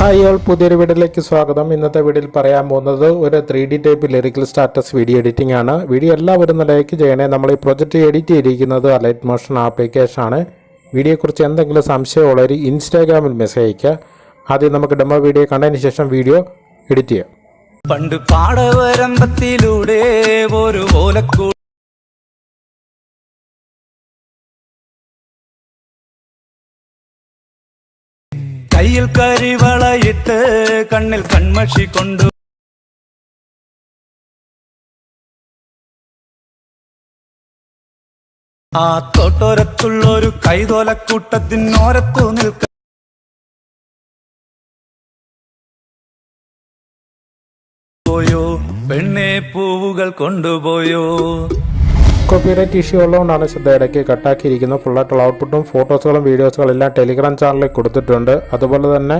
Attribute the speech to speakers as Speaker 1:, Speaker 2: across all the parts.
Speaker 1: Hi all പുതിയൊരു വീഡിയോയിലേക്ക് സ്വാഗതം. ഇന്നത്തെ വീഡിയോയിൽ പറയാൻ പോകുന്നത് ഒരു three D type lyrical status video editing ആണ്. വീഡിയോ എല്ലാവരും ലൈക്ക് ചെയ്യണേ. നമ്മൾ ഈ പ്രൊജക്റ്റ് എഡിറ്റ് ചെയ്തിരിക്കുന്നത് അലൈറ്റ് മോഷൻ ആപ്ലിക്കേഷൻ ആണ്. വീഡിയോയെക്കുറിച്ച് എന്തെങ്കിലും സംശയമുള്ളവർ ഇൻസ്റ്റാഗ്രാമിൽ മെസ്സേജ് അയക്കുക ആദ്യം നമുക്ക് ഡെമോ വീഡിയോ കണ്ടതിന് ശേഷം വീഡിയോ എഡിറ്റ് ചെയ്യാം.
Speaker 2: പണ്ട് പാടവരമ്പത്തിലൂടെ ഒരു കയ്യിൽ കരിവളയിട്ട് കണ്ണിൽ കൺമഷി കൊണ്ടു. ആ തോട്ടോരത്തുള്ളൊരു കൈതോലക്കൂട്ടത്തിനോരത്തു നിൽക്ക പോയോ? പെണ്ണെ പൂവുകൾ കൊണ്ടുപോയോ?
Speaker 1: കോപ്പിറൈറ്റ് ഇഷ്യൂ ഉള്ളതുകൊണ്ടാണ് ശ്രദ്ധ ഇടയ്ക്ക് കട്ടാക്കിയിരിക്കുന്നത്. ഫുള്ളായിട്ടുള്ള ഔട്ട്പുട്ടും ഫോട്ടോസുകളും വീഡിയോസുകളും എല്ലാം ടെലിഗ്രാം ചാനലിൽ കൊടുത്തിട്ടുണ്ട്. അതുപോലെ തന്നെ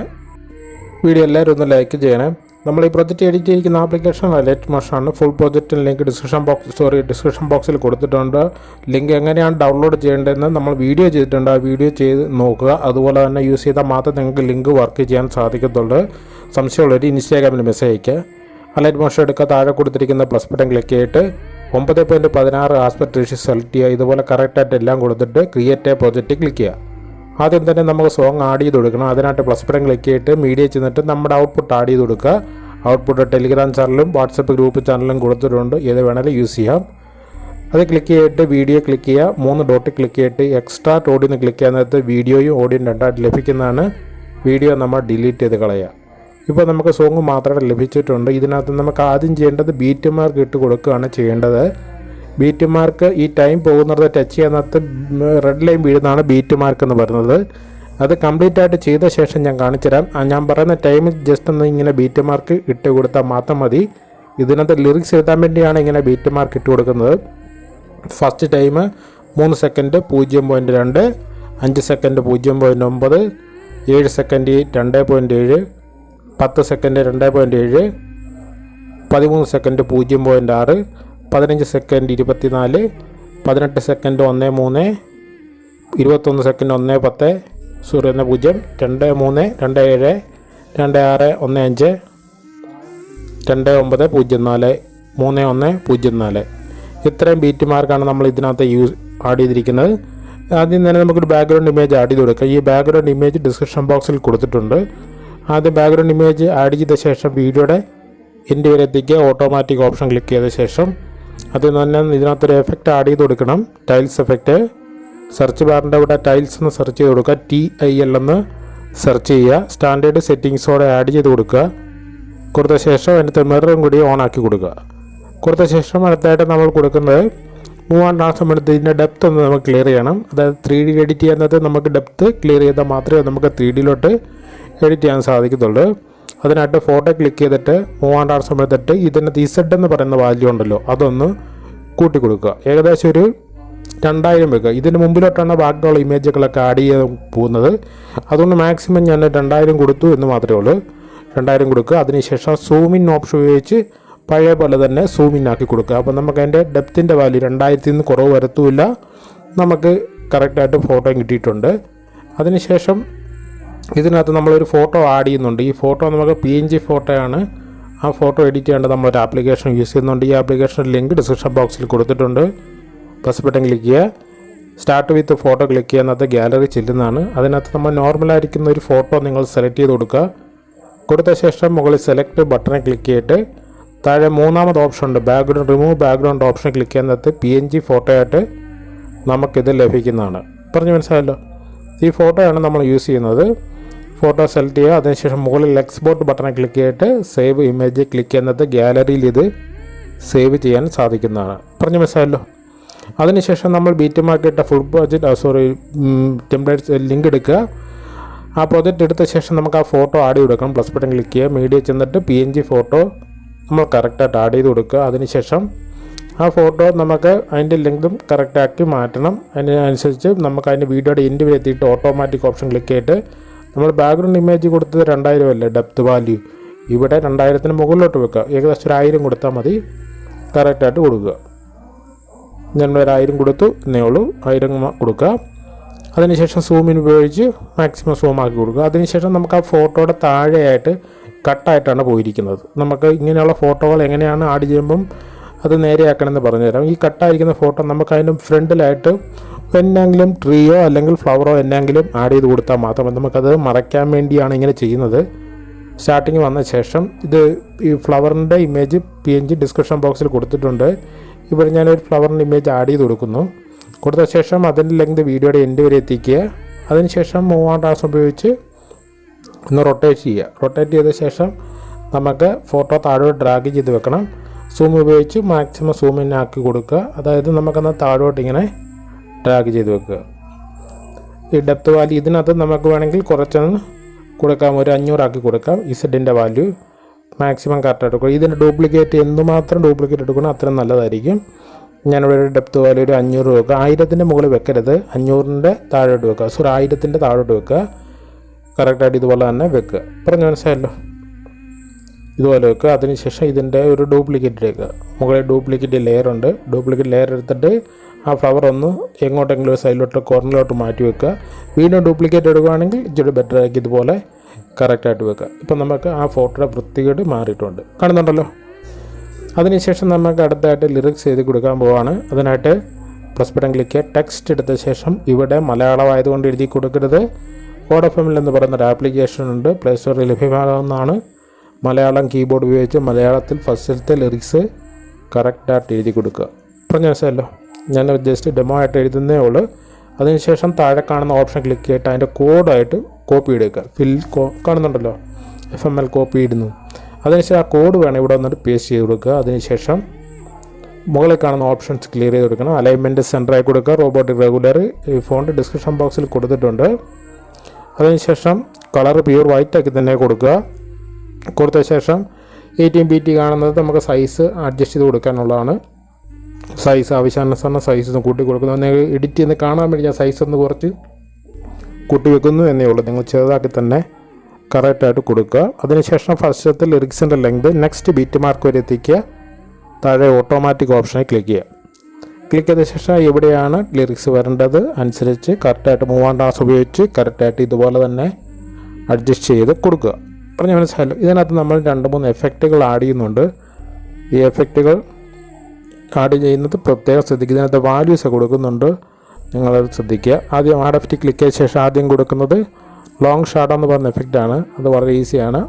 Speaker 1: വീഡിയോ എല്ലാവരും ഒന്ന് ലൈക്ക് ചെയ്യണേ. നമ്മൾ ഈ പ്രൊജക്റ്റ് എഡിറ്റ് ചെയ്തിരിക്കുന്ന ആപ്ലിക്കേഷൻ ലൈറ്റ് മോഷനാണ്. Full പ്രൊജക്റ്റിന് link description box sorry description ബോക്സിൽ കൊടുത്തിട്ടുണ്ട്. ലിങ്ക് എങ്ങനെയാണ് ഡൗൺലോഡ് ചെയ്യേണ്ടതെന്ന് നമ്മൾ വീഡിയോ ചെയ്തിട്ടുണ്ട്. ആ വീഡിയോ ചെയ്ത് നോക്കുക. അതുപോലെ തന്നെ യൂസ് ചെയ്താൽ മാത്രമേ നിങ്ങൾക്ക് ലിങ്ക് വർക്ക് ചെയ്യാൻ സാധിക്കത്തുള്ളൂ. സംശയമുള്ളവർ ഇൻസ്റ്റാഗ്രാമിൽ മെസ്സേജ് അയയ്ക്കുക. അലൈറ്റ് മോഷൻ എടുക്കുക. താഴെ കൊടുത്തിരിക്കുന്ന പ്ലസ് ബട്ടൺ ക്ലിക്ക് ചെയ്തിട്ട് ഒമ്പത് പോയിന്റ് പതിനാറ് ആസ്പെക്ട് റേഷ്യോ സെലക്ട് ചെയ്യുക ഇതുപോലെ കറക്റ്റായിട്ട് എല്ലാം കൊടുത്തിട്ട് ക്രിയേറ്റ് എ പ്രോജക്റ്റ് ക്ലിക്ക് ചെയ്യുക. ആദ്യം തന്നെ നമുക്ക് സോങ് ആഡ് ചെയ്ത് കൊടുക്കണം. അതിനായിട്ട് പ്ലസ് ബട്ടൺ ക്ലിക്ക് ചെയ്തിട്ട് മീഡിയ ചെന്നിട്ട് നമ്മുടെ ഔട്ട്പുട്ട് ആഡ് ചെയ്ത് കൊടുക്കുക. ഔട്ട്പുട്ട് ടെലിഗ്രാം ചാനലും വാട്സപ്പ് ഗ്രൂപ്പ് ചാനലും കൊടുത്തിട്ടുണ്ട്. ഏത് വേണമെങ്കിലും യൂസ് ചെയ്യാം. അത് ക്ലിക്ക് ചെയ്തിട്ട് വീഡിയോ ക്ലിക്ക് ചെയ്യുക. മൂന്ന് ഡോട്ട് ക്ലിക്ക് ചെയ്തിട്ട് എക്സ്ട്രാ ഓഡിയോ ക്ലിക്ക് ചെയ്യാൻ നേരത്ത് വീഡിയോയും ഓഡിയോയും രണ്ടായിട്ട് ലഭിക്കുന്നതാണ്. വീഡിയോ നമ്മൾ ഡിലീറ്റ് ചെയ്ത് കളയുക. ഇപ്പോൾ നമുക്ക് സോങ് മാത്രമേ ലഭിച്ചിട്ടുണ്ട്. ഇതിനകത്ത് നമുക്ക് ആദ്യം ചെയ്യേണ്ടത് ബീറ്റ് മാർക്ക് ഇട്ട് കൊടുക്കുകയാണ് ചെയ്യേണ്ടത്. ബീറ്റ് മാർക്ക് ഈ ടൈം പോകുന്നത് ടച്ച് ചെയ്യുന്നത് റെഡ് ലൈൻ വീഴുന്നതാണ് ബീറ്റ് മാർക്ക് എന്ന് പറയുന്നത്. അത് കംപ്ലീറ്റ് ആയിട്ട് ചെയ്ത ശേഷം ഞാൻ കാണിച്ചുതരാം ഞാൻ പറയുന്ന ടൈമിൽ ജസ്റ്റ് ഒന്ന് ഇങ്ങനെ ബീറ്റ് മാർക്ക് ഇട്ട് കൊടുത്താൽ മാത്രം മതി. ഇതിനകത്ത് ലിറിക്സ് എഴുതാൻ വേണ്ടിയാണ് ഇങ്ങനെ ബീറ്റ് മാർക്ക് ഇട്ട് കൊടുക്കുന്നത്. ഫസ്റ്റ് ടൈം മൂന്ന് സെക്കൻഡ് പൂജ്യം പോയിന്റ് രണ്ട് അഞ്ച് സെക്കൻഡ് പൂജ്യം പോയിന്റ് ഒമ്പത് ഏഴ് സെക്കൻഡ് രണ്ട് പോയിന്റ് ഏഴ് പത്ത് സെക്കൻഡ് രണ്ട് പോയിന്റ് ഏഴ് പതിമൂന്ന് സെക്കൻഡ് പൂജ്യം പോയിന്റ് ആറ് പതിനഞ്ച് സെക്കൻഡ് ഇരുപത്തിനാല് പതിനെട്ട് സെക്കൻഡ് ഒന്ന് മൂന്ന് ഇരുപത്തൊന്ന് സെക്കൻഡ് ഒന്ന് പത്ത് സോറി ഒന്ന് പൂജ്യം രണ്ട് മൂന്ന് രണ്ട് ഏഴ് രണ്ട് ആറ് ഒന്ന് അഞ്ച് രണ്ട് ഒമ്പത് പൂജ്യം നാല് മൂന്ന് ഒന്ന് പൂജ്യം നാല്. ഇത്രയും ബീറ്റ് മാർക്കാണ് നമ്മൾ ഇതിനകത്ത് യൂസ് ആഡ് ചെയ്തിരിക്കുന്നത്. ആദ്യം തന്നെ നമുക്കൊരു ബാക്ക്ഗ്രൗണ്ട് ഇമേജ് ആഡ് ചെയ്ത് കൊടുക്കാം. ഈ ബാക്ക്ഗ്രൗണ്ട് ഇമേജ് ഡിസ്ക്രിപ്ഷൻ ബോക്സിൽ കൊടുത്തിട്ടുണ്ട്. ആദ്യം ബാക്ക്ഗ്രൗണ്ട് ഇമേജ് ആഡ് ചെയ്ത ശേഷം വീഡിയോയുടെ എന്റെ വരെ എത്തിക്കുക ഓട്ടോമാറ്റിക് ഓപ്ഷൻ ക്ലിക്ക് ചെയ്ത ശേഷം അത് തന്നെ ഇതിനകത്തൊരു എഫക്റ്റ് ആഡ് ചെയ്ത് കൊടുക്കണം. ടൈൽസ് എഫക്റ്റ് സെർച്ച് ബാറിന്റെ അവിടെ ടൈൽസ് എന്ന് സെർച്ച് ചെയ്ത് കൊടുക്കുക. ടി ഐ എൽ എന്ന് സെർച്ച് ചെയ്യുക. സ്റ്റാൻഡേർഡ് സെറ്റിങ്സോടെ ആഡ് ചെയ്ത് കൊടുക്കുക. കൊടുത്ത ശേഷം അതിന്റെ മിററും കൂടി ഓൺ ആക്കി കൊടുക്കുക. കൊടുത്ത ശേഷം അടുത്തായിട്ട് നമ്മൾ കൊടുക്കുന്നത് മൂവാം ട്രാൻസ്ഫോം എടുത്ത് ഇതിന്റെ ഡെപ്ത് ഒന്ന് നമുക്ക് ക്ലിയർ ചെയ്യണം. അതായത് ത്രീ ഡി എഡിറ്റ് ചെയ്യുന്നത് നമുക്ക് ഡെപ്ത് ക്ലിയർ ചെയ്താൽ മാത്രമേ നമുക്ക് ത്രീ ഡിയിലോട്ട് എഡിറ്റ് ചെയ്യാൻ സാധിക്കത്തുള്ളൂ. അതിനായിട്ട് ഫോട്ടോ ക്ലിക്ക് ചെയ്തിട്ട് മൂവാണ്ട് ആർ സമയത്തിട്ട് ഇതിനകത്ത് ഇസഡ് എന്ന് പറയുന്ന വാല്യൂ ഉണ്ടല്ലോ അതൊന്ന് കൂട്ടി കൊടുക്കുക ഏകദേശം ഒരു രണ്ടായിരം വെക്കുക. ഇതിന് മുമ്പിലോട്ടാണ് ബാക്കിയുള്ള ഇമേജുകളൊക്കെ ആഡ് ചെയ്യാൻ പോകുന്നത്. അതുകൊണ്ട് മാക്സിമം ഞാൻ രണ്ടായിരം കൊടുത്തു എന്ന് മാത്രമേ ഉള്ളൂ. രണ്ടായിരം കൊടുക്കുക. അതിനുശേഷം സൂമിൻ ഓപ്ഷൻ ഉപയോഗിച്ച് പഴയ പോലെ തന്നെ സൂമിൻ ആക്കി കൊടുക്കുക. അപ്പോൾ നമുക്ക് അതിന്റെ ഡെപ്തിന്റെ വാല്യൂ രണ്ടായിരത്തിൽ നിന്ന് കുറവ് വരത്തുമില്ല. നമുക്ക് കറക്റ്റായിട്ട് ഫോട്ടോയും കിട്ടിയിട്ടുണ്ട്. അതിനുശേഷം ഇതിനകത്ത് നമ്മളൊരു ഫോട്ടോ ആഡ് ചെയ്യുന്നുണ്ട്. ഈ ഫോട്ടോ നമുക്ക് പി എൻ ജി ഫോട്ടോയാണ്. ആ ഫോട്ടോ എഡിറ്റ് ചെയ്യേണ്ടത് നമ്മളൊരു ആപ്ലിക്കേഷൻ യൂസ് ചെയ്യുന്നുണ്ട്. ഈ ആപ്ലിക്കേഷൻ ലിങ്ക് ഡിസ്ക്രിപ്ഷൻ ബോക്സിൽ കൊടുത്തിട്ടുണ്ട്. പ്ലസ് ബട്ടൺ ക്ലിക്ക് ചെയ്യുക. സ്റ്റാർട്ട് വിത്ത് ഫോട്ടോ ക്ലിക്ക് ചെയ്യുന്നത് ഗാലറി ചെല്ലുന്നതാണ്. അതിനകത്ത് നമ്മൾ നോർമലായിരിക്കുന്ന ഒരു ഫോട്ടോ നിങ്ങൾ സെലക്ട് ചെയ്ത് കൊടുക്കുക. കൊടുത്ത ശേഷം മുകളിൽ സെലക്ട് ബട്ടണെ ക്ലിക്ക് ചെയ്തിട്ട് താഴെ മൂന്നാമത് ഓപ്ഷൻ ഉണ്ട്. Background remove background option click ചെയ്യുന്നത് പി എൻ ജി ഫോട്ടോ ആയിട്ട് നമുക്കിത് ലഭിക്കുന്നതാണ്. പറഞ്ഞു മനസ്സിലായല്ലോ? ഈ ഫോട്ടോയാണ് നമ്മൾ യൂസ് ചെയ്യുന്നത്. ഫോട്ടോ സെലക്ട് ചെയ്യുക. അതിനുശേഷം മുകളിൽ എക്സ്പോർട്ട് ബട്ടണെ ക്ലിക്ക് ചെയ്തിട്ട് സേവ് ഇമേജ് ക്ലിക്ക് ചെയ്യുന്നത് ഗ്യാലറിയിൽ ഇത് സേവ് ചെയ്യാൻ സാധിക്കുന്നതാണ്. പറഞ്ഞു മനസ്സിലായല്ലോ? അതിനുശേഷം നമ്മൾ beat മാർക്കിട്ട full project sorry templates link എടുക്കുക. ആ പ്രോജക്റ്റ് എടുത്ത ശേഷം നമുക്ക് ആ ഫോട്ടോ ആഡ് ചെയ്ത് കൊടുക്കണം. പ്ലസ് ബട്ടൺ ക്ലിക്ക് ചെയ്യുക. മീഡിയ ചെന്നിട്ട് പി എൻ ജി ഫോട്ടോ നമ്മൾ കറക്റ്റായിട്ട് ആഡ് ചെയ്ത് കൊടുക്കുക. അതിനുശേഷം ആ ഫോട്ടോ നമുക്ക് അതിന്റെ ലെങ്തും കറക്റ്റാക്കി മാറ്റണം. അതിനനുസരിച്ച് നമുക്ക് അതിന്റെ വീഡിയോയുടെ എൻഡ് വരെ എത്തിയിട്ട് ഓട്ടോമാറ്റിക് ഓപ്ഷൻ ക്ലിക്ക് ചെയ്തിട്ട് നമ്മൾ ബാക്ക്ഗ്രൗണ്ട് ഇമേജ് കൊടുത്തത് രണ്ടായിരം അല്ലേ? ഡെപ്ത് വാല്യൂ ഇവിടെ രണ്ടായിരത്തിന് മുകളിലോട്ട് വെക്കുക. ഏകദേശം ഒരു ആയിരം കൊടുത്താൽ മതി. കറക്റ്റായിട്ട് കൊടുക്കുക. ഞാൻ ഒരു ആയിരം കൊടുത്തു. എന്നേ ഉള്ളൂ. ആയിരം കൊടുക്കുക. അതിനുശേഷം സൂമിൻ ഉപയോഗിച്ച് മാക്സിമം സൂം ആക്കി കൊടുക്കുക. അതിനുശേഷം നമുക്ക് ആ ഫോട്ടോയുടെ താഴെയായിട്ട് കട്ടായിട്ടാണ് പോയിരിക്കുന്നത്. നമുക്ക് ഇങ്ങനെയുള്ള ഫോട്ടോകൾ എങ്ങനെയാണ് ആഡ് ചെയ്യുമ്പം അത് നേരെയാക്കണമെന്ന് പറഞ്ഞുതരാം. ഈ കട്ടായിരിക്കുന്ന ഫോട്ടോ നമുക്ക് അതിന്റെ ഫ്രണ്ടിലായിട്ട് എന്നെങ്കിലും ട്രീയോ അല്ലെങ്കിൽ ഫ്ലവറോ എന്നെങ്കിലും ആഡ് ചെയ്ത് കൊടുത്താൽ മാത്രം നമുക്കത് മറയ്ക്കാൻ വേണ്ടിയാണ് ഇങ്ങനെ ചെയ്യുന്നത്. സ്റ്റാർട്ടിങ് വന്ന ശേഷം ഇത് ഈ ഫ്ലവറിന്റെ image P N G description ബോക്സിൽ കൊടുത്തിട്ടുണ്ട്. ഇവിടെ ഞാനൊരു ഫ്ലവറിന്റെ ഇമേജ് ആഡ് ചെയ്ത് കൊടുക്കുന്നു. കൊടുത്ത ശേഷം അതിന്റെ ലെങ്ത് വീഡിയോയുടെ എൻഡ് വരെ എത്തിക്കുക. അതിനുശേഷം മൂവാം ടാസ് ഉപയോഗിച്ച് ഒന്ന് റൊട്ടേറ്റ് ചെയ്യുക. റൊട്ടേറ്റ് ചെയ്ത ശേഷം നമുക്ക് ഫോട്ടോ താഴോട്ട് ഡ്രാഗ് ചെയ്ത് വെക്കണം. സൂം ഉപയോഗിച്ച് മാക്സിമം സൂം ആക്കി കൊടുക്കുക. അതായത് നമുക്കെന്നാൽ താഴോട്ട് ഇങ്ങനെ ഡ്രാഗ് ചെയ്ത് വെക്കുക. ഈ ഡെപ്ത് വാല്യൂ ഇതിനകത്ത് നമുക്ക് വേണമെങ്കിൽ കുറച്ചൊന്ന് കൊടുക്കാം. ഒരു അഞ്ഞൂറാക്കി കൊടുക്കാം. ഇസഡിന്റെ വാല്യൂ മാക്സിമം കറക്റ്റ് എടുക്കുക ഇതിന്റെ ഡ്യൂപ്ലിക്കേറ്റ് എന്തുമാത്രം ഡ്യൂപ്ലിക്കേറ്റ് എടുക്കണം അത്രയും നല്ലതായിരിക്കും. ഞാനിവിടെ ഒരു ഡെപ്ത് വാല്യൂ ഒരു അഞ്ഞൂറ് വെക്കുക. ആയിരത്തിന്റെ മുകളിൽ വെക്കരുത്. അഞ്ഞൂറിന്റെ താഴോട്ട് വെക്കുക. സോറി ആയിരത്തിന്റെ താഴോട്ട് വെക്കുക. കറക്റ്റായിട്ട് ഇതുപോലെ തന്നെ വെക്കുക. പറഞ്ഞു മനസ്സിലായല്ലോ? ഇതുപോലെ വെക്കുക. അതിനുശേഷം ഇതിന്റെ ഒരു ഡ്യൂപ്ലിക്കേറ്റ് എടുക്കുക മുകളിൽ ഡ്യൂപ്ലിക്കേറ്റ് ലെയർ ഉണ്ട്. ഡ്യൂപ്ലിക്കേറ്റ് ലെയർ എടുത്തിട്ട് ആ ഫ്ലവർ ഒന്ന് എങ്ങോട്ടെങ്കിലും ഒരു സൈഡിലോട്ട് കോർണറിലോട്ട് മാറ്റി വെക്കുക. വീണ്ടും ഡ്യൂപ്ലിക്കേറ്റ് എടുക്കുകയാണെങ്കിൽ ഇച്ചിരി ബെറ്റർ ആക്കി ഇതുപോലെ കറക്റ്റായിട്ട് വെക്കുക. ഇപ്പം നമുക്ക് ആ ഫോട്ടോയുടെ വൃത്തികേട് മാറിയിട്ടുണ്ട്. കാണുന്നുണ്ടല്ലോ? അതിനുശേഷം നമുക്ക് അടുത്തായിട്ട് ലിറിക്സ് എഴുതി കൊടുക്കാൻ പോവാണ്. അതിനായിട്ട് പ്ലസ് ബട്ടൺ ക്ലിക്ക് ചെയ്യുക. ടെക്സ്റ്റ് എടുത്ത ശേഷം ഇവിടെ മലയാളമായതുകൊണ്ട് എഴുതി കൊടുക്കരുത്. കോഡ് എഫ് എമ്മിൽ എന്ന് പറയുന്ന ഒരു ആപ്ലിക്കേഷൻ ഉണ്ട് പ്ലേ സ്റ്റോറിൽ ലഭ്യമാകാവുന്നതാണ്. മലയാളം കീബോർഡ് ഉപയോഗിച്ച് മലയാളത്തിൽ ഫസ്റ്റിലത്തെ ലിറിക്സ് കറക്റ്റായിട്ട് എഴുതി കൊടുക്കുക. പറഞ്ഞ മനസ്സിലല്ലോ ഞാൻ ജസ്റ്റ് ഡെമോ ആയിട്ട് എഴുതുന്നേ ഉള്ളൂ. അതിനുശേഷം താഴെ കാണുന്ന ഓപ്ഷൻ ക്ലിക്ക് ചെയ്തിട്ട് അതിന്റെ കോഡായിട്ട് കോപ്പി എടുക്കുക ഫിൽ കാണുന്നുണ്ടല്ലോ? എഫ് എം എൽ കോപ്പി ഇടുന്നു. അതിനുശേഷം ആ കോഡ് വേണം ഇവിടെ വന്നിട്ട് പേസ്റ്റ് ചെയ്ത് കൊടുക്കുക. അതിനുശേഷം മുകളിൽ കാണുന്ന ഓപ്ഷൻസ് ക്ലിയർ ചെയ്ത് കൊടുക്കണം. അലൈൻമെന്റ് സെന്ററായി കൊടുക്കുക. റോബോട്ടിക് റെഗുലർ ഈ ഫോണിന്റെ ഡിസ്ക്രിപ്ഷൻ ബോക്സിൽ കൊടുത്തിട്ടുണ്ട്. അതിനുശേഷം കളർ പ്യൂർ വൈറ്റ് ആക്കി തന്നെ കൊടുക്കുക. കൊടുത്ത ശേഷം എയ്റ്റീൻ ബി ടി കാണുന്നത് നമുക്ക് സൈസ് അഡ്ജസ്റ്റ് ചെയ്ത് കൊടുക്കാനുള്ളതാണ്. സൈസ് ആവശ്യാനുസരണം സൈസ് ഒന്ന് കൂട്ടി കൊടുക്കുന്നു. നിങ്ങൾ എഡിറ്റ് ചെയ്ത് കാണാൻ വേണ്ടി ഞാൻ സൈസ് ഒന്ന് കുറച്ച് കൂട്ടി വെക്കുന്നു എന്നേ ഉള്ളൂ. നിങ്ങൾ ചെറുതാക്കി തന്നെ കറക്റ്റായിട്ട് കൊടുക്കുക. അതിനുശേഷം ഫസ്റ്റത്തെ ലിറിക്സിന്റെ ലെങ്ത് നെക്സ്റ്റ് ബീറ്റ് മാർക്ക് വരെ എത്തിക്കുക. താഴെ ഓട്ടോമാറ്റിക് ഓപ്ഷനിൽ ക്ലിക്ക് ചെയ്യുക. ക്ലിക്ക് ചെയ്ത ശേഷം എവിടെയാണ് ലിറിക്സ് വരേണ്ടത്? അനുസരിച്ച് കറക്റ്റായിട്ട് മൂവാം ടാസ് ഉപയോഗിച്ച് കറക്റ്റായിട്ട് ഇതുപോലെ തന്നെ അഡ്ജസ്റ്റ് ചെയ്ത് കൊടുക്കുക. പറഞ്ഞ മനസ്സിലായല്ലോ. ഇതിനകത്ത് നമ്മൾ രണ്ട് മൂന്ന് എഫക്റ്റുകൾ ആഡ് ചെയ്യുന്നുണ്ട്. ഈ എഫക്റ്റുകൾ ആഡ് ചെയ്യുന്നത് പ്രത്യേകം ശ്രദ്ധിക്കുക. ഇതിനകത്ത് വാല്യൂസ് കൊടുക്കുന്നുണ്ട്. നിങ്ങളത് ശ്രദ്ധിക്കുക. ആദ്യം ആഡ് എഫക്റ്റ് ക്ലിക്ക് ചെയ്ത ശേഷം ആദ്യം കൊടുക്കുന്നത് ലോങ് ഷാഡോ എന്ന് പറഞ്ഞ എഫക്റ്റാണ് അത് വളരെ ഈസിയാണ്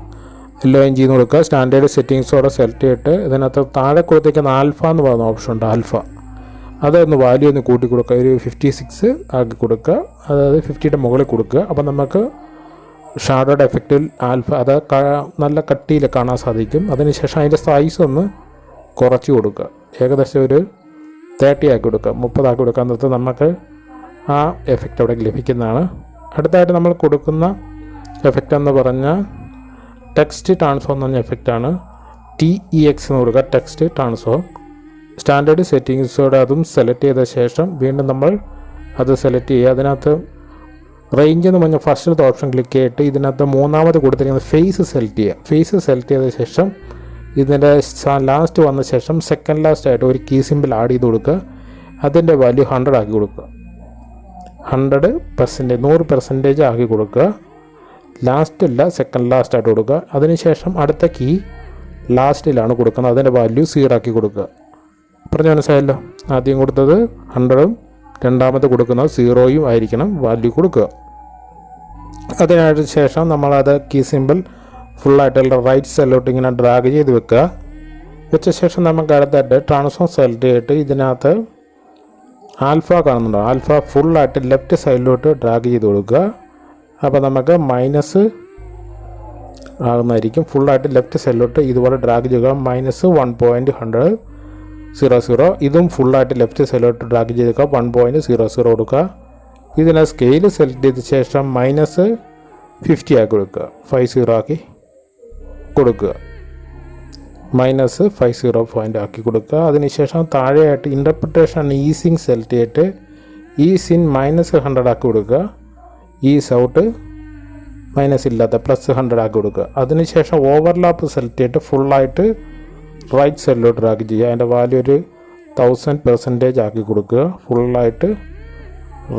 Speaker 1: എല്ലോ എൻ ചെയ്യുന്ന കൊടുക്കുക. സ്റ്റാൻഡേർഡ് സെറ്റിങ്സോടെ സെലക്ട് ചെയ്തിട്ട് ഇതിനകത്ത് താഴെ കൊടുത്തേക്കുന്ന ആൽഫ എന്ന് പറയുന്ന ഓപ്ഷൻ ഉണ്ട് ആൽഫ അതൊന്ന് വാല്യൂ ഒന്ന് കൂട്ടി കൊടുക്കുക. ഒരു ഫിഫ്റ്റി സിക്സ് ആക്കി കൊടുക്കുക. അതായത് ഫിഫ്റ്റിയുടെ മുകളിൽ കൊടുക്കുക. അപ്പോൾ നമുക്ക് ഷാഡോയുടെ എഫക്റ്റിൽ ആൽഫ അത് നല്ല കട്ടിയിൽ കാണാൻ സാധിക്കും. അതിനുശേഷം അതിന്റെ സൈസ് ഒന്ന് കുറച്ച് കൊടുക്കുക. ഏകദേശം ഒരു തേർട്ടി ആക്കി കൊടുക്കുക മുപ്പതാക്കി കൊടുക്കുക എന്നിട്ട് നമുക്ക് ആ എഫക്റ്റ് അവിടെ ലഭിക്കുന്നതാണ്. അടുത്തായിട്ട് നമ്മൾ കൊടുക്കുന്ന എഫക്റ്റ് എന്ന് പറഞ്ഞാൽ ടെക്സ്റ്റ് ട്രാൻസ്ഫോം എന്ന് പറഞ്ഞ എഫക്റ്റാണ് ടി ഇ എക്സ് എന്ന് കൊടുക്കുക. ടെക്സ്റ്റ് ട്രാൻസ്ഫോം സ്റ്റാൻഡേർഡ് സെറ്റിങ്സോടെ അതും സെലക്ട് ചെയ്ത ശേഷം വീണ്ടും നമ്മൾ അത് സെലക്ട് ചെയ്യുക. അതിനകത്ത് റേഞ്ച് എന്ന് പറഞ്ഞാൽ ഫസ്റ്റിലത്തെ ഓപ്ഷൻ ക്ലിക്ക് ചെയ്തിട്ട് ഇതിനകത്ത് മൂന്നാമത് കൊടുത്തിരിക്കുന്നത് ഫേസ് സെലക്ട് ചെയ്യുക. ഫേസ് സെലക്ട് ചെയ്ത ശേഷം ഇതിന്റെ ലാസ്റ്റ് വന്ന ശേഷം സെക്കൻഡ് ലാസ്റ്റ് ആയിട്ട് ഒരു കീ സിമ്പിൾ ആഡ് ചെയ്ത് കൊടുക്കുക. അതിന്റെ വാല്യൂ ഹൺഡ്രഡ് ആക്കി കൊടുക്കുക. ഹൺഡ്രഡ് പെർസെന്റേജ് നൂറ് പെർസെന്റേജ് ആക്കി കൊടുക്കുക. ലാസ്റ്റ് അല്ല സെക്കൻഡ് ലാസ്റ്റ് ആയിട്ട് കൊടുക്കുക. അതിനുശേഷം അടുത്ത കീ ലാസ്റ്റിലാണ് കൊടുക്കുന്നത്. അതിന്റെ വാല്യൂ സീറോ ആക്കി കൊടുക്കുക. പറഞ്ഞു മനസ്സിലായല്ലോ? ആദ്യം കൊടുത്തത് ഹൺഡ്രഡും രണ്ടാമത് കൊടുക്കുന്നത് സീറോയും ആയിരിക്കണം വാല്യൂ കൊടുക്കുക. അതിനു ശേഷം നമ്മളത് കീ സിമ്പിൾ ഫുള്ളായിട്ടുള്ള റൈറ്റ് സൈഡിലോട്ട് ഇങ്ങനെ ഡ്രാഗ് ചെയ്ത് വെക്കുക. വെച്ച ശേഷം നമുക്ക് അടുത്തായിട്ട് ട്രാൻസ്ഫോം സെലക്ട് ചെയ്തിട്ട് ഇതിനകത്ത് ആൽഫ കാണുന്നുണ്ടോ? ആൽഫ ഫുള്ളായിട്ട് ലെഫ്റ്റ് സൈഡിലോട്ട് ഡ്രാഗ് ചെയ്ത് കൊടുക്കുക. അപ്പോൾ നമുക്ക് മൈനസ് ആകുന്നതായിരിക്കും. ഫുള്ളായിട്ട് ലെഫ്റ്റ് സൈഡിലോട്ട് ഇതുപോലെ ഡ്രാഗ് ചെയ്യുക minus one point hundred zero zero ഇതും ഫുള്ളായിട്ട് ലെഫ്റ്റ് സൈഡിലോട്ട് ഡ്രാഗ് ചെയ്തെടുക്കുക വൺ പോയിന്റ് സീറോ സീറോ കൊടുക്കുക. ഇതിനെ സ്കെയിൽ സെലക്ട് ചെയ്ത ശേഷം മൈനസ് ഫിഫ്റ്റി ആക്കി കൊടുക്കുക. ഫൈവ് സീറോ ആക്കി. കൊടുക്കുക. മൈനസ് ഫൈവ് സീറോ പോയിന്റ് ആക്കി കൊടുക്കുക. അതിനുശേഷം താഴെയായിട്ട് ഇന്റർപ്രിട്ടേഷൻ ഈസിങ് സെലക്ട് ചെയ്തിട്ട് ഈസ് ഇൻ മൈനസ് ഹൺഡ്രഡ് ആക്കി കൊടുക്കുക. ഈസ് ഔട്ട് മൈനസ് ഇല്ലാത്ത പ്ലസ് ഹൺഡ്രഡ് ആക്കി കൊടുക്കുക. അതിനുശേഷം ഓവർലാപ്പ് സെലക്ട് ചെയ്തിട്ട് ഫുള്ളായിട്ട് റൈറ്റ് സൈഡിലോട്ട് ഡ്രാഗ് ചെയ്യുക. അതിന്റെ വാല്യൂ ഒരു തൗസൻഡ് പെർസെന്റേജ് ആക്കി കൊടുക്കുക. ഫുള്ളായിട്ട്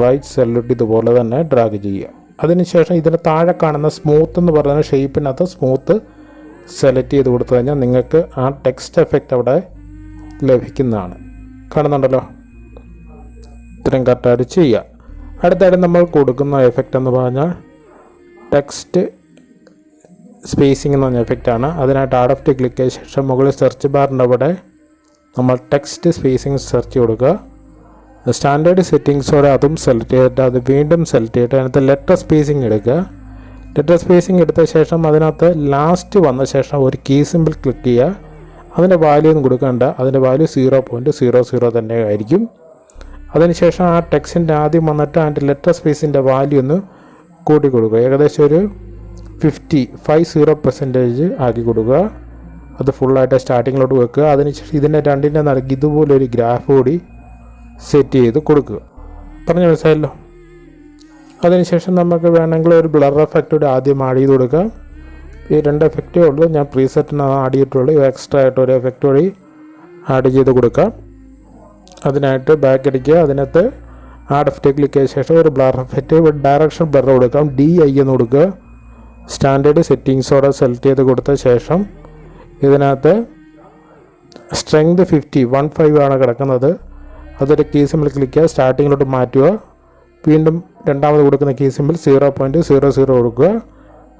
Speaker 1: റൈറ്റ് സൈഡിലോട്ട് ഇതുപോലെ തന്നെ ഡ്രാഗ് ചെയ്യുക. അതിനുശേഷം ഇതിന് താഴെ കാണുന്ന സ്മൂത്ത് എന്ന് പറയുന്ന ഷേപ്പിനകത്ത് സ്മൂത്ത് സെലക്ട് ചെയ്ത് കൊടുത്തു കഴിഞ്ഞാൽ നിങ്ങൾക്ക് ആ ടെക്സ്റ്റ് എഫക്റ്റ് അവിടെ ലഭിക്കുന്നതാണ്. കാണുന്നുണ്ടല്ലോ? ഇത്രയും കറക്റ്റായിട്ട് ചെയ്യുക അടുത്തായിട്ട് നമ്മൾ കൊടുക്കുന്ന എഫക്റ്റ് എന്ന് പറഞ്ഞാൽ ടെക്സ്റ്റ് സ്പേസിംഗ് എന്ന് പറഞ്ഞ എഫക്റ്റാണ് അതിനായിട്ട് ആഡ് ഓഫ് ക്ലിക്ക് ചെയ്ത ശേഷം മുകളിൽ സെർച്ച് ബാറിന്റെ അവിടെ നമ്മൾ ടെക്സ്റ്റ് സ്പേസിംഗ് സെർച്ച് കൊടുക്കുക. സ്റ്റാൻഡേർഡ് സെറ്റിങ്സോടെ അതും സെലക്ട് ചെയ്തിട്ട് അത് വീണ്ടും സെലക്ട് ചെയ്തിട്ട് അതിനകത്ത് ലെറ്റർ സ്പേസിംഗ് എടുക്കുക. ലെറ്റർ സ്പേസിംഗ് എടുത്ത ശേഷം അതിനകത്ത് ലാസ്റ്റ് വന്ന ശേഷം ഒരു കീ സിമ്പിൾ ക്ലിക്ക് ചെയ്യുക. അതിന്റെ വാല്യൂ ഒന്നും കൊടുക്കേണ്ട. അതിന്റെ value zero point zero zero തന്നെ ആയിരിക്കും. അതിനുശേഷം ആ ടെക്സ്റ്റിന്റെ ആദ്യം വന്നിട്ട് അതിന്റെ ലെറ്റർ സ്പേസിന്റെ വാല്യൂ ഒന്ന് കൂട്ടി കൊടുക്കുക. ഏകദേശം ഒരു ഫിഫ്റ്റി ഫൈവ് സീറോ പെർസെന്റേജ് ആക്കി കൊടുക്കുക. അത് ഫുള്ളായിട്ട് സ്റ്റാർട്ടിങ്ങിലോട്ട് വെക്കുക. അതിനുശേഷം ഇതിന്റെ രണ്ടിന്റെ നടക്കി ഇതുപോലൊരു ഗ്രാഫ് കൂടി സെറ്റ് ചെയ്ത് കൊടുക്കുക. പറഞ്ഞു മനസ്സിലായല്ലോ? അതിനുശേഷം നമുക്ക് വേണമെങ്കിൽ ഒരു ബ്ലർ എഫക്റ്റ് കൂടി ആദ്യം ആഡ് ചെയ്ത് കൊടുക്കാം. ഈ രണ്ട് എഫക്റ്റേ ഉള്ളൂ. ഞാൻ പ്രീസെറ്റിന് ആഡ് ചെയ്തിട്ടുള്ളൂ എക്സ്ട്രാ ആയിട്ട് ഒരു എഫക്റ്റ് വഴി ആഡ് ചെയ്ത് കൊടുക്കാം. അതിനായിട്ട് ബാക്ക് അടിക്കുക. അതിനകത്ത് ആഡ് എഫക്റ്റ് ക്ലിക്ക് ചെയ്ത ശേഷം ഒരു ബ്ലർ എഫക്റ്റ് ഡയറക്ഷൻ ബ്ലർ കൊടുക്കാം. ഡി ഐ എന്ന് കൊടുക്കുക. സ്റ്റാൻഡേർഡ് സെറ്റിങ്സോടെ സെലക്ട് ചെയ്ത് കൊടുത്ത ശേഷം ഇതിനകത്ത് സ്ട്രെങ്ത് ഫിഫ്റ്റി വൺ ഫൈവ് ആണ് കിടക്കുന്നത്. അതൊരു കീ ക്ലിക്ക് ചെയ്യുക. സ്റ്റാർട്ടിങ്ങിലോട്ട് മാറ്റുക. വീണ്ടും രണ്ടാമത് കൊടുക്കുന്ന key simple zero point zero zero കൊടുക്കുക.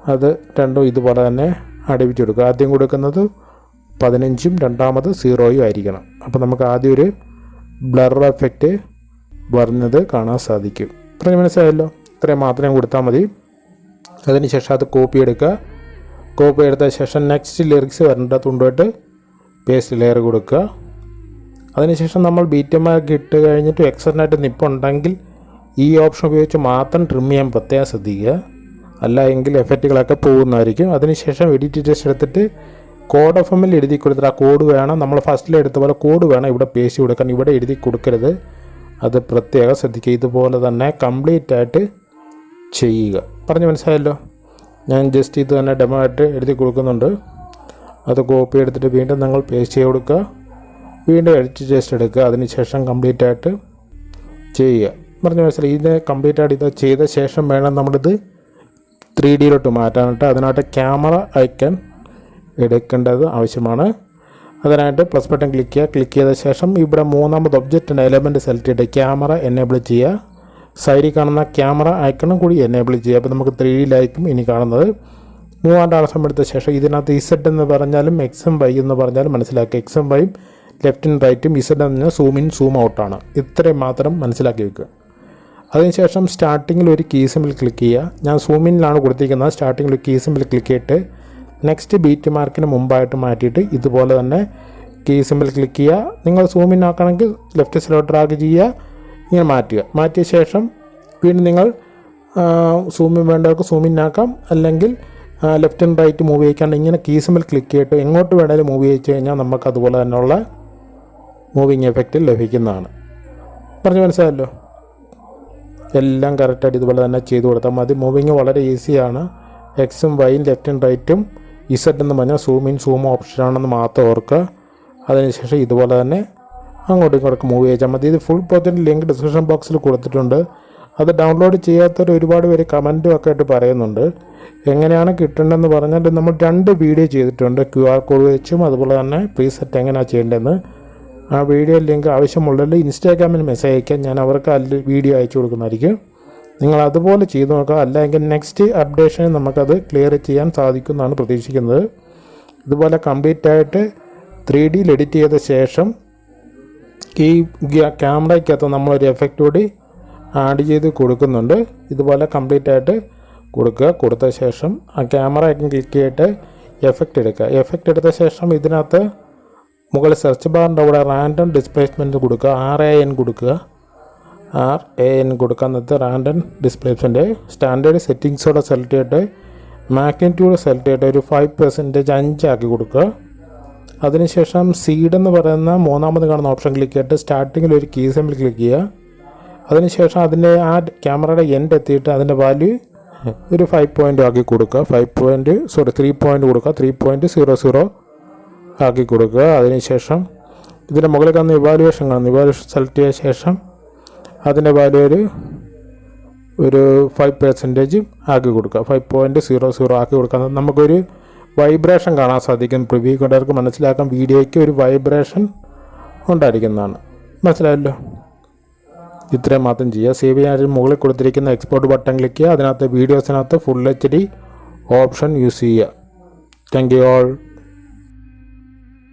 Speaker 1: അത് രണ്ടും ഇതുപോലെ തന്നെ അടിപിച്ച് കൊടുക്കുക ആദ്യം കൊടുക്കുന്നത് പതിനഞ്ചും രണ്ടാമത് സീറോയും ആയിരിക്കണം. അപ്പോൾ നമുക്ക് ആദ്യം ഒരു ബ്ലർ എഫക്റ്റ് വരുന്നത് കാണാൻ സാധിക്കും. ഇത്രയും മനസ്സിലായല്ലോ? ഇത്രയും മാത്രം കൊടുത്താൽ മതി. അതിനുശേഷം അത് കോപ്പി എടുക്കുക. കോപ്പി എടുത്ത ശേഷം നെക്സ്റ്റ് ലിറിക്സ് വരേണ്ട തുണ്ടുമായിട്ട് പേസ്റ്റ് ലെയർ കൊടുക്കുക. അതിനുശേഷം നമ്മൾ ബീറ്റമാർക്ക് ഇട്ട് കഴിഞ്ഞിട്ട് എക്സറിനായിട്ട് നിപ്പുണ്ടെങ്കിൽ ഈ ഓപ്ഷൻ ഉപയോഗിച്ച് മാത്രം ട്രിം ചെയ്യാൻ പ്രത്യേകം ശ്രദ്ധിക്കുക. അല്ല എങ്കിൽ എഫക്റ്റുകളൊക്കെ പോകുന്നതായിരിക്കും. അതിനുശേഷം എഡിറ്റ് ടെസ്റ്റ് എടുത്തിട്ട് കോഡ് ഓഫ് എമ്മിൽ എഴുതി കൊടുത്തിട്ട് ആ കോഡ് വേണം. നമ്മൾ ഫസ്റ്റിൽ എടുത്ത പോലെ കോഡ് വേണം. ഇവിടെ പേശി കൊടുക്കാൻ. ഇവിടെ എഴുതി കൊടുക്കരുത്. അത് പ്രത്യേകം ശ്രദ്ധിക്കുക. ഇതുപോലെ തന്നെ കംപ്ലീറ്റ് ആയിട്ട് ചെയ്യുക. പറഞ്ഞു മനസ്സിലായല്ലോ? ഞാൻ ജസ്റ്റ് ഇത് തന്നെ ഡെമോ ആയിട്ട് എഴുതി കൊടുക്കുന്നുണ്ട്. അത് കോപ്പി എടുത്തിട്ട് വീണ്ടും നിങ്ങൾ പേസ്റ്റ് ചെയ്ത് കൊടുക്കുക. വീണ്ടും എഡിറ്റ് ടെസ്റ്റ് എടുക്കുക. അതിനുശേഷം കംപ്ലീറ്റ് ആയിട്ട് ചെയ്യുക. പറഞ്ഞു മനസ്സിലായി. ഇത് കംപ്ലീറ്റ് ആയിട്ട് ഇത് ചെയ്ത ശേഷം വേണം നമ്മളിത് ത്രീ ഡിയിലോട്ട് മാറ്റാനായിട്ട് അതിനായിട്ട് ക്യാമറ ഐക്കൺ എടുക്കേണ്ടത് ആവശ്യമാണ്. അതിനായിട്ട് പ്ലസ് ബട്ടൺ ക്ലിക്ക് ചെയ്യുക. ക്ലിക്ക് ചെയ്ത ശേഷം ഇവിടെ മൂന്നാമത് ഒബ്ജക്റ്റിന്റെ എലമെന്റ് സെലക്ട് ചെയ്ത് ക്യാമറ എനേബിൾ ചെയ്യുക. സൈഡിൽ കാണുന്ന ക്യാമറ ഐക്കണും കൂടി എനേബിൾ ചെയ്യുക. അപ്പോൾ നമുക്ക് ത്രീ ഡിയിലായിരിക്കും ഇനി കാണുന്നത്. മൂവാണ്ട് ആവശ്യം എടുത്ത ശേഷം ഇതിനകത്ത് ഇസഡ് എന്ന് പറഞ്ഞാലും എക്സും വൈ എന്ന് പറഞ്ഞാലും മനസ്സിലാക്കുക. എക്സും വൈയും ലെഫ്റ്റും റൈറ്റും ഇസഡ് എന്ന് പറഞ്ഞാൽ സൂം ഇൻ സൂം ഔട്ടാണ് ഇത്രയും മാത്രം മനസ്സിലാക്കി വെക്കുക. അതിനുശേഷം സ്റ്റാർട്ടിങ്ങിൽ ഒരു കീ സിമ്പിൾ ക്ലിക്ക് ചെയ്യുക. ഞാൻ സൂമിനിലാണ് കൊടുത്തിരിക്കുന്നത്. സ്റ്റാർട്ടിങ്ങിൽ കീ സിമ്പിൾ ക്ലിക്ക് ചെയ്തിട്ട് നെക്സ്റ്റ് ബീറ്റ് മാർക്കിന് മുമ്പായിട്ട് മാറ്റിയിട്ട് ഇതുപോലെ തന്നെ കീ സിമ്പിൾ ക്ലിക്ക് ചെയ്യുക. നിങ്ങൾ സൂമിൻ ആക്കണമെങ്കിൽ ലെഫ്റ്റ് സൈഡിലോട്ട് ഡ്രാഗ് ചെയ്യുക. ഇങ്ങനെ മാറ്റുക. മാറ്റിയ ശേഷം വീണ്ടും നിങ്ങൾ സൂമിൻ വേണ്ടവർക്ക് സൂമിൻ ആക്കാം. അല്ലെങ്കിൽ ലെഫ്റ്റ് ആൻഡ് റൈറ്റ് മൂവ് ചെയ്യിക്കാണ്ട് ഇങ്ങനെ കീ സിമ്പിൾ ക്ലിക്ക് ചെയ്തിട്ട് എങ്ങോട്ട് വേണേലും മൂവ് ചെയ്ത് കഴിഞ്ഞാൽ നമുക്ക് അതുപോലെ തന്നെയുള്ള മൂവിങ് എഫക്റ്റ് ലഭിക്കുന്നതാണ്. പറഞ്ഞു മനസ്സിലായല്ലോ? എല്ലാം കറക്റ്റായിട്ട് ഇതുപോലെ തന്നെ ചെയ്തു കൊടുത്താൽ മതി. മൂവിങ് വളരെ ഈസിയാണ് എക്സും വൈയും ലെഫ്റ്റും റൈറ്റും ഇസഡ് എന്ന് പറഞ്ഞാൽ സൂം ഇൻ സൂം ഓപ്ഷനാണെന്ന് മാത്രം ഓർക്കുക. അതിനുശേഷം ഇതുപോലെ തന്നെ അങ്ങോട്ടും ഇങ്ങോട്ടും മൂവ് ചെയ്താൽ മതി. ഇത് ഫുൾ പ്രോജക്റ്റ് ലിങ്ക് ഡിസ്ക്രിപ്ഷൻ ബോക്സിൽ കൊടുത്തിട്ടുണ്ട്. അത് ഡൗൺലോഡ് ചെയ്യാത്തവർ ഒരുപാട് പേര് കമന്റും ഒക്കെ ആയിട്ട് പറയുന്നുണ്ട്. എങ്ങനെയാണ് കിട്ടേണ്ടതെന്ന് പറഞ്ഞാൽ നമ്മൾ രണ്ട് വീഡിയോ ചെയ്തിട്ടുണ്ട്. ക്യു ആർ കോഡ് വെച്ചും അതുപോലെ തന്നെ പ്രീസെറ്റ് എങ്ങനെയാണ് ചെയ്യേണ്ടതെന്ന്. ആ വീഡിയോ ലിങ്ക് ആവശ്യമുള്ളവർ ഇൻസ്റ്റാഗ്രാമിൽ മെസ്സേജ് അയക്കാൻ ഞാൻ അവർക്ക് അതിൽ വീഡിയോ അയച്ചു കൊടുക്കുന്നതായിരിക്കും നിങ്ങൾ അതുപോലെ ചെയ്തു നോക്കുക അല്ലെങ്കിൽ നെക്സ്റ്റ് അപ്ഡേഷനിൽ നമുക്കത് ക്ലിയർ ചെയ്യാൻ സാധിക്കും എന്നാണ് പ്രതീക്ഷിക്കുന്നത് ഇതുപോലെ കംപ്ലീറ്റ് ആയിട്ട് ത്രീ ഡിയിൽ എഡിറ്റ് ചെയ്ത ശേഷം ഈ ക്യാമറയ്ക്കകത്ത് നമ്മളൊരു എഫക്റ്റ് കൂടി ആഡ് ചെയ്ത് കൊടുക്കുന്നുണ്ട് ഇതുപോലെ കംപ്ലീറ്റ് ആയിട്ട് കൊടുക്കുക കൊടുത്ത ശേഷം ആ ക്യാമറ ക്ലിക്ക് ചെയ്തിട്ട് എഫക്റ്റ് എടുക്കുക എഫക്റ്റ് എടുത്ത ശേഷം ഇതിനകത്ത് മുകളിൽ സെർച്ച് ബാറിന്റെ അവിടെ റാൻഡം ഡിസ്പ്ലേസ്മെന്റ് കൊടുക്കുക. ആർ എ എൻ കൊടുക്കുക. ആർ എ എൻ കൊടുക്കുക. എന്നിട്ട് റാൻഡം ഡിസ്പ്ലേസ്മെന്റ് സ്റ്റാൻഡേർഡ് സെറ്റിങ്സോടെ സെലക്ട് ചെയ്തിട്ട് മാഗ്നറ്റ്യൂഡ് സെലക്ട് ചെയ്തിട്ട് ഒരു ഫൈവ് പെർസെന്റേജ് അഞ്ചാക്കി കൊടുക്കുക. അതിനുശേഷം സീഡ് എന്ന് പറയുന്ന മൂന്നാമത് കാണുന്ന ഓപ്ഷൻ ക്ലിക്ക് ചെയ്തിട്ട് സ്റ്റാർട്ടിങ്ങിൽ ഒരു കീ സിമ്പിൾ ക്ലിക്ക് ചെയ്യുക. അതിനുശേഷം അതിന്റെ ആ ക്യാമറയുടെ എൻഡ് എത്തിയിട്ട് അതിന്റെ വാല്യൂ ഒരു ഫൈവ് പോയിന്റ് ആക്കി കൊടുക്കുക. Five point sorry three point കൊടുക്കുക. ത്രീ പോയിന്റ് സീറോ സീറോ ആക്കി കൊടുക്കുക. അതിനുശേഷം ഇതിന്റെ മുകളിൽ കാണുന്ന ഇവാലുവേഷൻ കാണുന്നു. ഇവാലുവേഷൻ സെലക്ട് ചെയ്ത ശേഷം അതിന്റെ വാല്യൂ ഒരു ഒരു ഫൈവ് പെർസെന്റേജ് ആക്കി കൊടുക്കുക. ഫൈവ് പോയിന്റ് സീറോ സീറോ ആക്കി കൊടുക്കുക. നമുക്കൊരു വൈബ്രേഷൻ കാണാൻ സാധിക്കും. പ്രിവ്യൂ കണ്ടവർക്ക് മനസ്സിലാക്കാം വീഡിയോയ്ക്ക് ഒരു വൈബ്രേഷൻ ഉണ്ടായിരിക്കുന്നതാണ്. മനസ്സിലായല്ലോ? ഇത്രയും മാത്രം ചെയ്യുക. സേവ് ചെയ്യാൻ മുകളിൽ കൊടുത്തിരിക്കുന്ന എക്സ്പോർട്ട് ബട്ടൺ ക്ലിക്ക് ചെയ്യുക. അതിനകത്ത് വീഡിയോസിനകത്ത് full H D option use ചെയ്യുക. Thank you all